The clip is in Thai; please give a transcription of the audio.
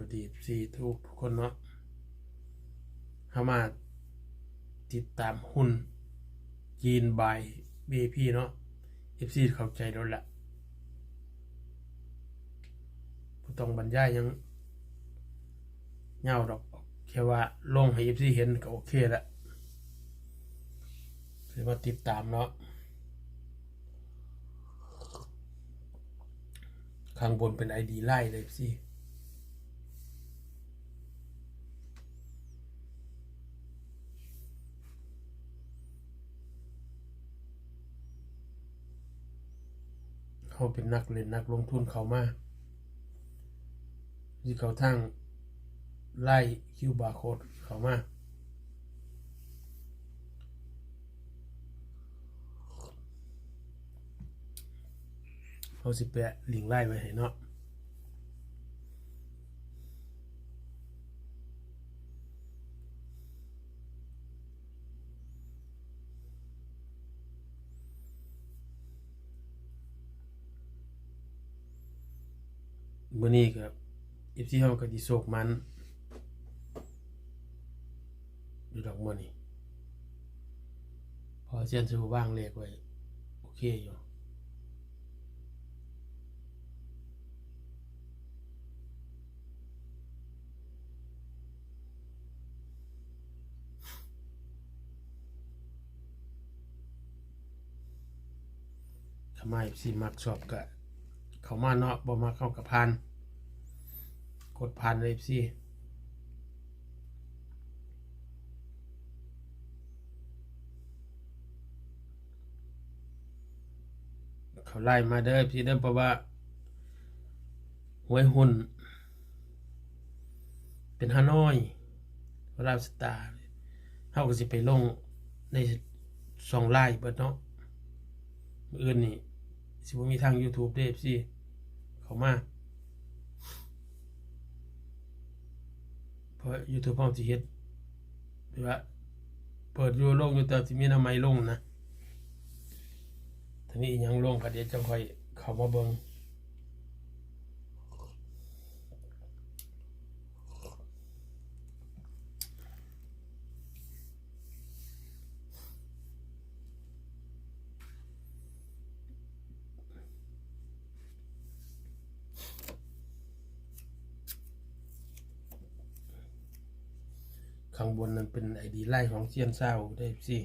วัสดีซีทุกคนเนาะเข้ามาติดตามหุ้นจีนบายเบพีเนาะเอฟซีเข้าใจแล้วละบ่ต้องบรรยายยังเงาดอกแค่ว่าลงให้เอฟซีเห็นก็โอเคละคือมาติดตามเนาะข้างบนเป็น ID ไล่เลยสิ เขาเป็นนักเล่นนักลงทุนเขามาที่เขาทั้งไล่คิวบาร์โค้ดเขามาเขาสิแปะลิงไล่ไว้ให้เนาะ มือนี้ครับเอฟซีเฮาก็สิโศกมันอยู่ดอกมือนี้พอเซียนสูว่างเลขไว้โอเคอยู่ทำไมสิมักชอบกะ เขามาเนาะบ่มาเข้ากับพัน กดพันเลยสิเขาไล่มาเด้อพี่เด้อเพราะว่าหวยหุ่น เป็นฮานอยราบสตาร์เฮาก็สิไปลงในสองไล่เบิดเนาะมื้ออื่นนี่สิบ่มีทาง YouTube เด้สิเขามา เพ ราะ YouTube เฮาสิเฮ็ดแบบว่าเปิดอยู่ลงอยู่แต่สิมีหน้าไม้ลงนะทีนี้ยังลงก็เดี๋ยวจะค่อยเข้ามาเบิ่ง ข้างบนนั้นเป็นไอดีไล่ของเซียนเศร้าได้สิ